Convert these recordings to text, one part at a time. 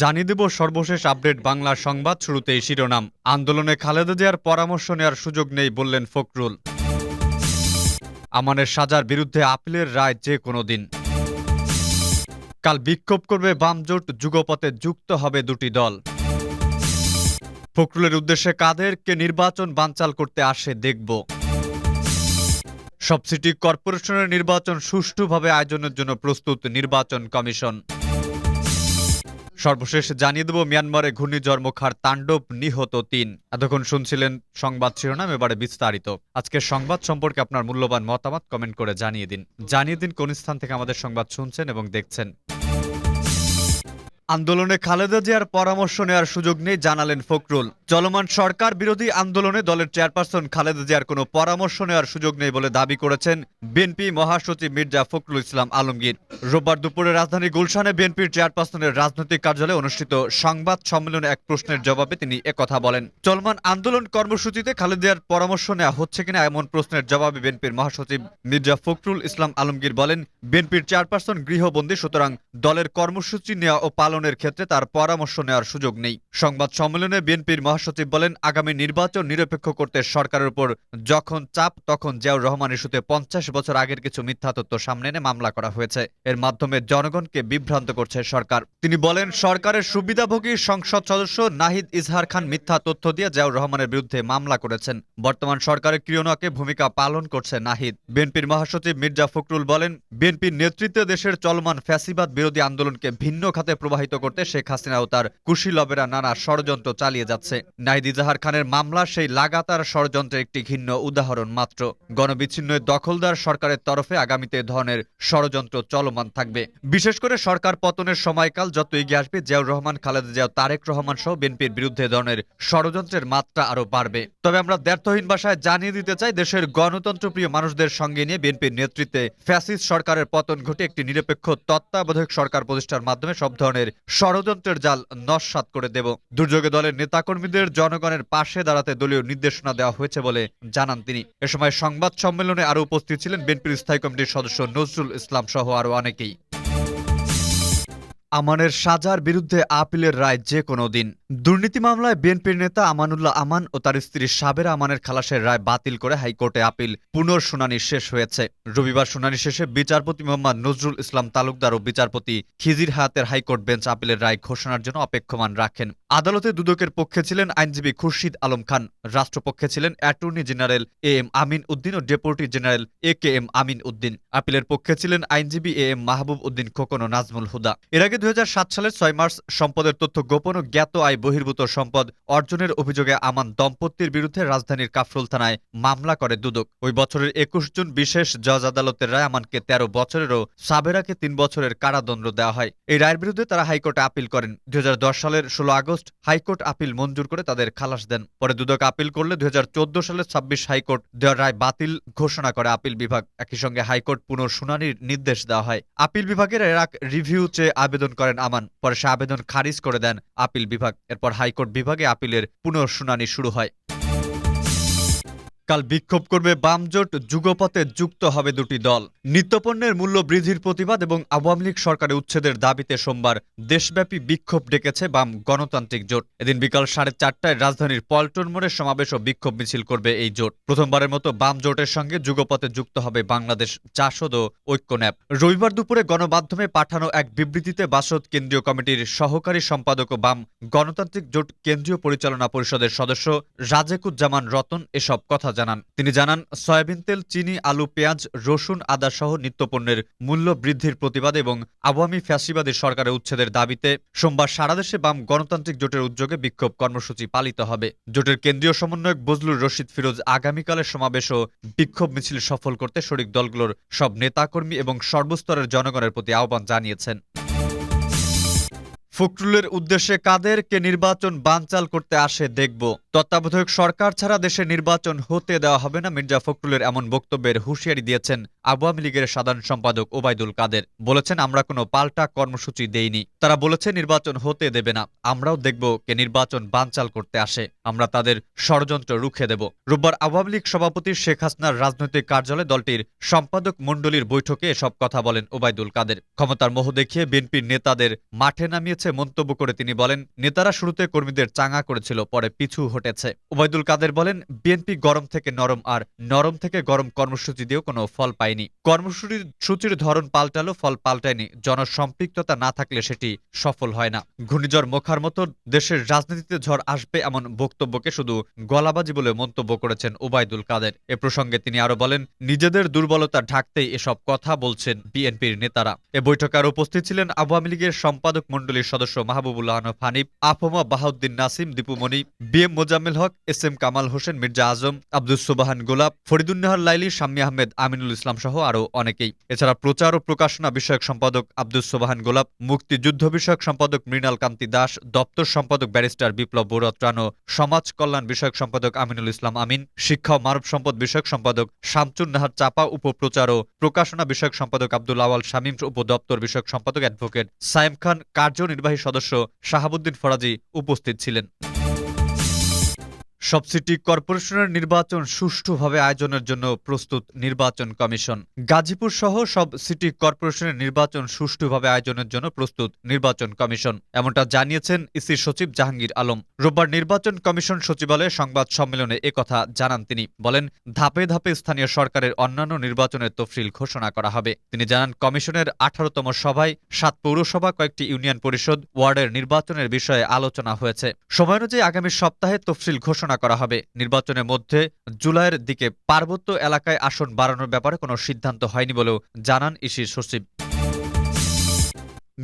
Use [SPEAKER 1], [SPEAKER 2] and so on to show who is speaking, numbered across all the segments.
[SPEAKER 1] জানিয়ে দেব সর্বশেষ আপডেট বাংলা সংবাদ শুরুতেই শিরোনাম। আন্দোলনে খালেদা জিয়ার পরামর্শ নেওয়ার সুযোগ নেই বললেন ফখরুল। আমানের সাজার বিরুদ্ধে আপিলের রায় যে কোনো দিন। কাল বিক্ষোভ করবে বামজোট, যুগপথে যুক্ত হবে দুটি দল। ফখরুলের উদ্দেশ্যে কাদেরকে নির্বাচন বানচাল করতে আসে দেখব। সব সিটি কর্পোরেশনের নির্বাচন সুষ্ঠুভাবে আয়োজনের জন্য প্রস্তুত নির্বাচন কমিশন। সর্বশেষ জানিয়ে দেব, মিয়ানমারে ঘূর্ণিঝড় মুখার তাণ্ডব নিহত তিন। এতক্ষণ শুনছিলেন সংবাদ শিরোনাম, এবারে বিস্তারিত। আজকের সংবাদ সম্পর্কে আপনার মূল্যবান মতামত কমেন্ট করে জানিয়ে দিন। জানিয়ে দিন কোন স্থান থেকে আমাদের সংবাদ শুনছেন এবং দেখছেন। আন্দোলনে খালেদা জিয়ার পরামর্শ নেওয়ার সুযোগ নেই জানালেন ফখরুল। চলমান সরকার বিরোধী আন্দোলনে দলের চেয়ারপারসন খালেদা জিয়ার কোনো পরামর্শ নেওয়ার সুযোগ নেই বলে দাবি করেছেন বিএনপি মহাসচিব মির্জা ফখরুল ইসলাম আলমগীর। রোববার দুপুরে রাজধানী গুলশানে বিএনপির চেয়ারপারসনের রাজনৈতিক কার্যালয়ে অনুষ্ঠিত সংবাদ সম্মেলনে এক প্রশ্নের জবাবে তিনি একথা বলেন, চলমান আন্দোলন কর্মসূচিতে খালেদা জিয়ার পরামর্শ নেওয়া হচ্ছে কিনা এমন প্রশ্নের জবাবে বিএনপির মহাসচিব মির্জা ফখরুল ইসলাম আলমগীর বলেন, বিএনপির চেয়ারপারসন গৃহবন্দী, সুতরাং দলের কর্মসূচি নেওয়া ও পালনের ক্ষেত্রে তার পরামর্শ নেওয়ার সুযোগ নেই। সংবাদ সম্মেলনে বিএনপির মহাসচিব বলেন, আগামী নির্বাচন নিরপেক্ষ করতে সরকারের উপর যখন চাপ, তখন জিয়াউর রহমান ইস্যুতে পঞ্চাশ বছর আগের কিছু মিথ্যা তথ্য সামনে এনে মামলা করা হয়েছে। এর মাধ্যমে জনগণকে বিভ্রান্ত করছে সরকার। তিনি বলেন, সরকারের সুবিধাভোগী সংসদ সদস্য নাহিদ ইজহার খান মিথ্যা তথ্য দিয়ে জিয়াউর রহমানের বিরুদ্ধে মামলা করেছেন। বর্তমান সরকারের ক্রিয়নকে ভূমিকা পালন করছে নাহিদ। বিএনপির মহাসচিব মির্জা ফখরুল বলেন, বিএনপির নেতৃত্বে দেশের চলমান ফ্যাসিবাদ বিরোধী আন্দোলনকে ভিন্ন খাতে প্রবাহিত করতে শেখ হাসিনা ও তার কুশীলবেরা নানা ষড়যন্ত্র চালিয়ে যাচ্ছে। নাহিদ ইজাহার খানের মামলা সেই লাগাতার ষড়যন্ত্রের একটি ঘিন্ন উদাহরণ মাত্র। গণবিচ্ছিন্ন দখলদার সরকারের তরফে আগামীতে ধরনের ষড়যন্ত্র চলমান থাকবে। বিশেষ করে সরকার পতনের সময়কাল যত এগিয়ে আসবে, জিয়াউর রহমান, খালেদা জিয়া তারেক রহমান সহ বিএনপির বিরুদ্ধে ধরনের ষড়যন্ত্রের মাত্রা আরও বাড়বে। তবে আমরা দ্ব্যর্থহীন ভাষায় জানিয়ে দিতে চাই, দেশের গণতন্ত্রপ্রিয় মানুষদের সঙ্গে নিয়ে বিএনপির নেতৃত্বে ফ্যাসিস্ট সরকারের পতন ঘটে একটি নিরপেক্ষ তত্ত্বাবধায়ক সরকার প্রতিষ্ঠার মাধ্যমে সব ধরনের ষড়যন্ত্রের জাল নস্বাত করে দেব। দুর্যোগে দলের নেতাকর্মীদের জনগণের পাশে দাঁড়াতে দলীয় নির্দেশনা দেওয়া হয়েছে বলে জানান তিনি। এ সময় সংবাদ সম্মেলনে আরও উপস্থিত ছিলেন বিএনপির স্থায়ী কমিটির সদস্য নজরুল ইসলাম সহ আরও অনেকেই। আমানের সাজার বিরুদ্ধে আপিলের রায় যে কোনো দিন। দুর্নীতি মামলায় বিএনপির নেতা আমানুল্লাহ আমান ও তার স্ত্রী সাবেরা আমানের খালাসের রায় বাতিল করে হাইকোর্টে আপিল। পুনর্শুনানি শেষ হয়েছে। রবিবার শুনানি শেষে বিচারপতি মোহাম্মদ নজরুল ইসলাম তালুকদার ও বিচারপতি খিজির হায়াতের হাইকোর্ট বেঞ্চ আপিলের রায় ঘোষণার জন্য অপেক্ষমান রাখেন। আদালতে দুদকের পক্ষে ছিলেন আইনজীবী খুরশিদ আলম খান। রাষ্ট্রপক্ষে ছিলেন attorney general A M Amin Uddin O deputy general A K M Amin Uddin. আপিলের পক্ষে ছিলেন আইনজীবী এ এম মাহবুব উদ্দিন খোকন ও নাজমুল হুদা। এর আগে দু হাজার সাত সালের ছয় মার্চ সম্পদের তথ্য গোপন ও জ্ঞাত আয় বহির্ভূত সম্পদ অর্জনের অভিযোগে আমান দম্পতির বিরুদ্ধে রাজধানীর কাফরুল থানায় মামলা করে দুদক। ওই বছরের একুশ জুন বিশেষ জজ আদালতের রায় আমানকে তেরো বছরেরও সাবেরাকে তিন বছরের কারাদণ্ড দেওয়া হয়। এই রায়ের বিরুদ্ধে তারা হাইকোর্টে আপিল করেন। দু হাজার দশ সালের ষোলো আগস্ট হাইকোর্ট আপিল মঞ্জুর করে তাদের খালাস দেন। পরে দুদক আপিল করলে দুই হাজার চোদ্দ সালের ছাব্বিশ হাইকোর্ট দেওয়ার রায় বাতিল ঘোষণা করে আপিল বিভাগ। একই সঙ্গে হাইকোর্ট পুনঃশুনানির নির্দেশ দেওয়া হয়। আপিল বিভাগের এর এক রিভিউ চেয়ে আবেদন করেন আমান। পরে সে আবেদন খারিজ করে দেন আপিল বিভাগ। এরপর হাইকোর্ট বিভাগে আপিলের পুনঃশুনানি শুরু হয়। কাল বিক্ষোভ করবে বামজোট, যুগপথে যুক্ত হবে দুটি দল। নিত্যপণ্যের মূল্য বৃদ্ধির প্রতিবাদ এবং আওয়ামী লীগ সরকারের উচ্ছেদের দাবিতে সোমবার দেশব্যাপী বিক্ষোভ ডেকেছে বাম গণতান্ত্রিক জোট। এদিন বিকাল সাড়ে চারটায় রাজধানীর পল্টন মোড়ে সমাবেশ ও বিক্ষোভ মিছিল করবে এই জোট। প্রথমবারের মতো বাম জোটের সঙ্গে যুগপথে যুক্ত হবে বাংলাদেশ জাসদ ও ঐক্য ন্যাপ। রবিবার দুপুরে গণমাধ্যমে পাঠানো এক বিবৃতিতে বাসদ কেন্দ্রীয় কমিটির সহকারী সম্পাদক ও বাম গণতান্ত্রিক জোট কেন্দ্রীয় পরিচালনা পরিষদের সদস্য রাজেকুজ্জামান রতন এসব কথা জানান। তিনি জানান, সয়াবিন তেল, চিনি, আলু, পেঁয়াজ, রসুন আদা সহ নিত্যপণ্যের মূল্য বৃদ্ধির প্রতিবাদ এবং আওয়ামী ফ্যাসিবাদী সরকারের উচ্ছেদের দাবিতে সোমবার সারা দেশে বাম গণতান্ত্রিক জোটের উদ্যোগে বিক্ষোভ কর্মসূচি পালিত হবে। জোটের কেন্দ্রীয় সমন্বয়ক বজলুর রশিদ ফিরোজ আগামীকালের সমাবেশ ও বিক্ষোভ মিছিল সফল করতে শরিক দলগুলোর সব নেতাকর্মী এবং সর্বস্তরের জনগণের প্রতি আহ্বান জানিয়েছেন। ফখরুলের উদ্দেশ্যে কাদেরকে নির্বাচন বানচাল করতে আসে দেখব। তত্ত্বাবধায়ক সরকার ছাড়া দেশে নির্বাচন হতে দেওয়া হবে না, মির্জা ফখরুলের এমন বক্তব্যের হুঁশিয়ারি দিয়েছেন আওয়ামী লীগের সাধারণ সম্পাদক ওবায়দুল কাদের। বলেছেন, আমরা কোনো পাল্টা কর্মসূচি দেইনি। তারা বলেছে, নির্বাচন হতে দেবে না। আমরাও দেখব কে নির্বাচন বানচাল করতে আসে। আমরা তাদের ষড়যন্ত্র রুখে দেব। রোববার আওয়ামী লীগ সভাপতি শেখ হাসনার রাজনৈতিক কার্যালয়ে দলটির সম্পাদক মণ্ডলীর বৈঠকে এসব কথা বলেন ওবায়দুল কাদের। ক্ষমতার মোহ দেখিয়ে বিএনপির নেতাদের মাঠে নামিয়েছে মন্তব্য করে তিনি বলেন, নেতারা শুরুতে কর্মীদের চাঙা করেছিল, পরে পিছু হটেছে। ওবায়দুল কাদের বলেন, বিএনপি গরম থেকে নরম আর নরম থেকে গরম কর্মসূচি দিয়েও কোনো ফল পায়নি। কর্মসূচির সূচির ধরন পাল্টালো, ফল পাল্টায়নি। জনসম্পৃক্ততা না থাকলে সেটি সফল হয় না। ঘূর্ণিঝড় মোখার মতো দেশের রাজনীতিতে ঝড় আসবে এমন বক্তব্যকে শুধু গলাবাজি বলে মন্তব্য করেছেন ওবায়দুল কাদের। এ প্রসঙ্গে তিনি আরও বলেন, নিজেদের দুর্বলতা ঢাকতেই এসব কথা বলছেন বিএনপির নেতারা। এ বৈঠকে আরও উপস্থিত ছিলেন আওয়ামী লীগের সম্পাদক মণ্ডলীর সদস্য Mahbubullah Hanif Afma Bahauddin Nasim Dipu Moni B M Mozammel Haque, S M Kamal Hossain, Mirza Azam Abdul Subhan Golap, Faridunnahar Laili, Shammi Ahmed, Aminul Islam সহ আরও অনেকেই। এছাড়া প্রচার ও প্রকাশনা বিষয়ক সম্পাদক আব্দুল সুবাহান গোলাপ, মুক্তিযুদ্ধ বিষয়ক সম্পাদক মৃণাল কান্তি দাস, দপ্তর সম্পাদক ব্যারিস্টার বিপ্লব বৌরত্রাণ ও সমাজ কল্যাণ বিষয়ক সম্পাদক আমিনুল ইসলাম আমিন, শিক্ষা ও মানব সম্পদ বিষয়ক সম্পাদক শামচুন নাহার চাপা, উপপ্রচার ও প্রকাশনা বিষয়ক সম্পাদক আব্দুল আওয়াল শামীম, উপদপ্তর বিষয়ক সম্পাদক অ্যাডভোকেট সায়েম খান, কার্যনির্বাহী সদস্য শাহাবুদ্দিন ফরাজি উপস্থিত ছিলেন। সব সিটি কর্পোরেশনের নির্বাচন সুষ্ঠুভাবে আয়োজনের জন্য প্রস্তুত নির্বাচন কমিশন। গাজীপুর সহ সব সিটি কর্পোরেশনের নির্বাচন সুষ্ঠুভাবে আয়োজনের জন্য প্রস্তুত নির্বাচন কমিশন, এমনটা জানিয়েছেন ইসির সচিব জাহাঙ্গীর আলম। রোববার নির্বাচন কমিশন সচিবালয়ে সংবাদ সম্মেলনে একথা জানান তিনি। বলেন, ধাপে ধাপে স্থানীয় সরকারের অন্যান্য নির্বাচনের তফসিল ঘোষণা করা হবে। তিনি জানান, কমিশনের আঠারোতম সভায় সাত পৌরসভা, কয়েকটি ইউনিয়ন পরিষদ, ওয়ার্ডের নির্বাচনের বিষয়ে আলোচনা হয়েছে। সময় অনুযায়ী আগামী সপ্তাহে তফসিল ঘোষণা করা হবে। নির্বাচনের মধ্যে জুলাইয়ের দিকে পার্বত্য এলাকায় আসন বাড়ানোর ব্যাপারে কোনো সিদ্ধান্ত হয়নি বলেও জানান ইসির সচিব।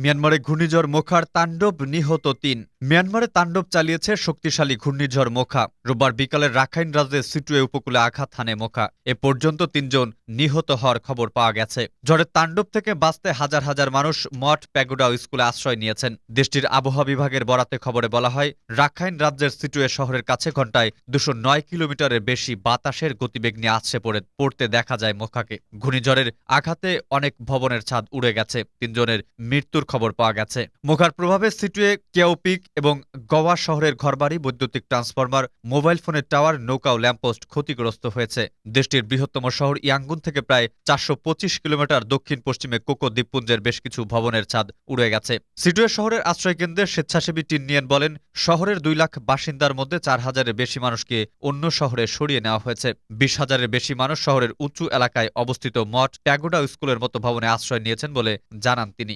[SPEAKER 1] মিয়ানমারে ঘূর্ণিঝড় মোখার তাণ্ডব নিহত তিন। মিয়ানমারে তাণ্ডব চালিয়েছে শক্তিশালী ঘূর্ণিঝড় মোখা। রোববার বিকালে রাখাইন রাজ্যের সিটুয়ে উপকূলে আঘাত হানে মোখা। এ পর্যন্ত তিনজন নিহত হওয়ার খবর পাওয়া গেছে। ঝড়ের তাণ্ডব থেকে বাঁচতে হাজার হাজার মানুষ মঠ প্যাগোডা স্কুলে আশ্রয় নিয়েছেন। দেশটির আবহাওয়া বিভাগের বরাতে খবরে বলা হয়, রাখাইন রাজ্যের সিটুয়ে শহরের কাছে ঘন্টায় দুশো নয় কিলোমিটারের বেশি বাতাসের গতিবেগ নিয়ে আসছে পড়ে পড়তে দেখা যায় মোখাকে। ঘূর্ণিঝড়ের আঘাতে অনেক ভবনের ছাদ উড়ে গেছে। তিনজনের মৃত্যুর খবর পাওয়া গেছে। মোখার প্রভাবে সিটুয়ে কেওপিক এবং গোয়া শহরের ঘরবাড়ি, বৈদ্যুতিক ট্রান্সফরমার, মোবাইল ফোনের টাওয়ার, নৌকা ও ল্যাম্পপোস্ট ক্ষতিগ্রস্ত হয়েছে। দেশটির বৃহত্তম শহর ইয়াঙ্গুন থেকে প্রায় চারশো পঁচিশ কিলোমিটার দক্ষিণ পশ্চিমে কোকো দ্বীপপুঞ্জের বেশ কিছু ভবনের ছাদ উড়ে গেছে। সিটুয়ে শহরের আশ্রয়কেন্দ্রের স্বেচ্ছাসেবী টিননিয়ান বলেন, শহরের দুই লাখ বাসিন্দার মধ্যে চার হাজারের বেশি মানুষকে অন্য শহরে সরিয়ে নেওয়া হয়েছে। বিশ হাজারের বেশি মানুষ শহরের উঁচু এলাকায় অবস্থিত মঠ প্যাগোডা স্কুলের মতো ভবনে আশ্রয় নিয়েছেন বলে জানান তিনি।